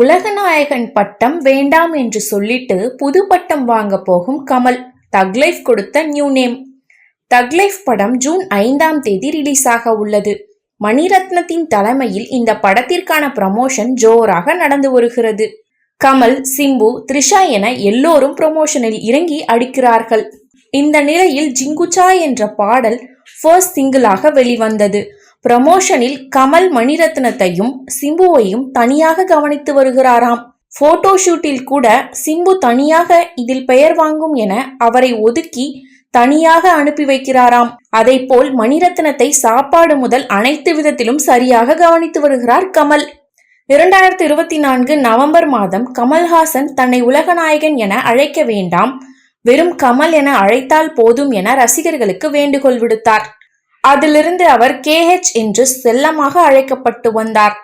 உலகநாயகன் பட்டம் வேண்டாம் என்று சொல்லிட்டு புது பட்டம் வாங்க போகும் கமல். தக்லைஃப் கொடுத்த நியூ நேம். தக்லைஃப் படம் ஜூன் ஐந்தாம் தேதி ரிலீஸ் ஆக உள்ளது. மணிரத்னத்தின் தலைமையில் இந்த படத்திற்கான ப்ரமோஷன் ஜோராக நடந்து வருகிறது. கமல் சிம்பு த்ரிஷா என எல்லோரும் ப்ரமோஷனில் இறங்கி அடிக்கிறார்கள். இந்த நிலையில் ஜிங்குச்சா என்ற பாடல் ஃபர்ஸ்ட் சிங்கிளாக வெளிவந்தது. ப்ரமோஷனில் கமல் மணிரத்னத்தையும் சிம்புவையும் தனியாக கவனித்து வருகிறாராம். போட்டோ ஷூட்டில் கூட சிம்பு தனியாக இதில் பெயர் வாங்கும் என அவரை ஒதுக்கி தனியாக அனுப்பி வைக்கிறாராம். அதைப்போல் மணிரத்னத்தை சாப்பாடு முதல் அனைத்து விதத்திலும் சரியாக கவனித்து வருகிறார் கமல். இரண்டாயிரத்தி இருபத்தி நான்கு நவம்பர் மாதம் கமல்ஹாசன் தன்னை உலகநாயகன் என அழைக்க வேண்டாம். வெறும் கமல் என அழைத்தால் போதும் என ரசிகர்களுக்கு வேண்டுகோள் விடுத்தார். அதிலிருந்து அவர் கேஹெச் என்று செல்லமாக அழைக்கப்பட்டு வந்தார்.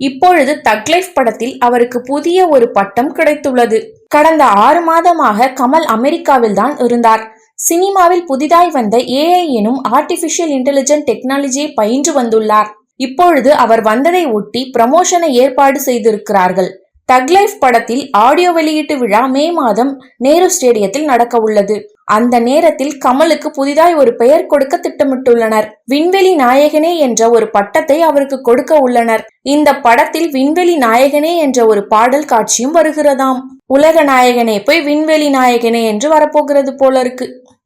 இப்பொழுது தக்லைஃப் படத்தில் அவருக்கு புதிய ஒரு பட்டம் கிடைத்துள்ளது. கடந்த ஆறு மாதமாக கமல் அமெரிக்காவில் தான் இருந்தார். சினிமாவில் புதிதாய் வந்த ஏஐ எனும் ஆர்டிபிஷியல் இன்டெலிஜென்ட் டெக்னாலஜியை பயின்று வந்துள்ளார். இப்பொழுது அவர் வந்ததை ஒட்டி ப்ரமோஷனை ஏற்பாடு செய்திருக்கிறார்கள். தக்லைஃப் படத்தில் ஆடியோ வெளியீட்டு விழா மே மாதம் நேரு ஸ்டேடியத்தில் நடக்க உள்ளது அந்த நேரத்தில் கமலுக்கு புதிதாய் ஒரு பெயர் கொடுக்க திட்டமிட்டுள்ளனர். விண்வெளி நாயகனே என்ற ஒரு பட்டத்தை அவருக்கு கொடுக்க உள்ளனர். இந்த படத்தில் விண்வெளி நாயகனே என்ற ஒரு பாடல் காட்சியும் வருகிறதாம். உலக நாயகனே போய் விண்வெளி நாயகனே என்று வரப்போகிறது போல இருக்கு